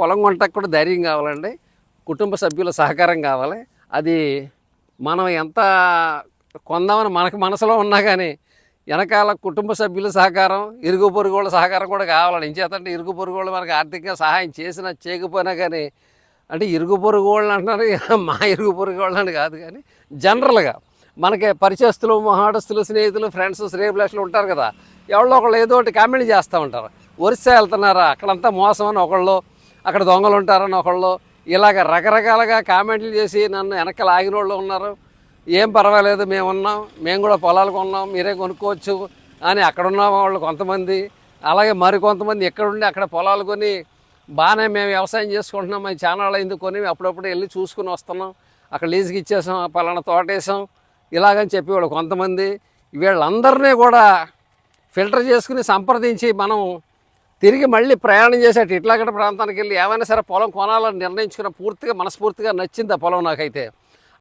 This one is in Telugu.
పొలం కొంటకు కూడా ధైర్యం కావాలండి. కుటుంబ సభ్యుల సహకారం కావాలి. అది మనం ఎంత కొందామని మనకు మనసులో ఉన్నా కానీ వెనకాల కుటుంబ సభ్యుల సహకారం ఇరుగు పొరుగు వాళ్ళ సహకారం కూడా కావాలండి. ఇంచేతంటే ఇరుగు పొరుగు వాళ్ళు మనకు ఆర్థికంగా సహాయం చేసినా చేయకపోయినా కానీ అంటే ఇరుగు పొరుగు వాళ్ళు అంటున్నారు మా ఇరుగు పొరుగు వాళ్ళు అని కాదు కానీ జనరల్గా మనకి పరిచయస్తులు మహాడస్తులు స్నేహితులు ఫ్రెండ్స్ శ్రేయభిలాషులు ఉంటారు కదా ఎవరో ఒకళ్ళు ఏదో ఒకటి కామెంట్ చేస్తూ ఉంటారు. ఒరిస్సా వెళ్తున్నారా? అక్కడంతా మోసం అని ఒకళ్ళు అక్కడ దొంగలు ఉంటారని ఒకళ్ళు ఇలాగ రకరకాలుగా కామెంట్లు చేసి నన్ను వెనకాల లాగిన వాళ్ళు ఉన్నారు. ఏం పర్వాలేదు మేము ఉన్నాం మేము కూడా పొలాలు కొన్నాం మీరే కొనుక్కోవచ్చు అని అక్కడ ఉన్న వాళ్ళు కొంతమంది అలాగే మరికొంతమంది ఎక్కడుండి అక్కడ పొలాలు కొని బాగానే మేము వ్యవసాయం చేసుకుంటున్నాం మా ఛానల్ అయింది కొని అప్పుడప్పుడు వెళ్ళి చూసుకుని వస్తున్నాం. అక్కడ లీజుకి ఇచ్చేసాం పలానా తోటేసాం ఇలాగని ఇలాగని చెప్పేవాళ్ళు కొంతమంది. వీళ్ళందరినీ కూడా ఫిల్టర్ చేసుకుని సంప్రదించి మనం తిరిగి మళ్ళీ ప్రయాణం చేసేట ఇట్లాగడ ప్రాంతానికి వెళ్ళి ఏమైనా సరే పొలం కొనాలని నిర్ణయించుకున్న పూర్తిగా మనస్ఫూర్తిగా నచ్చింది ఆ పొలం నాకైతే.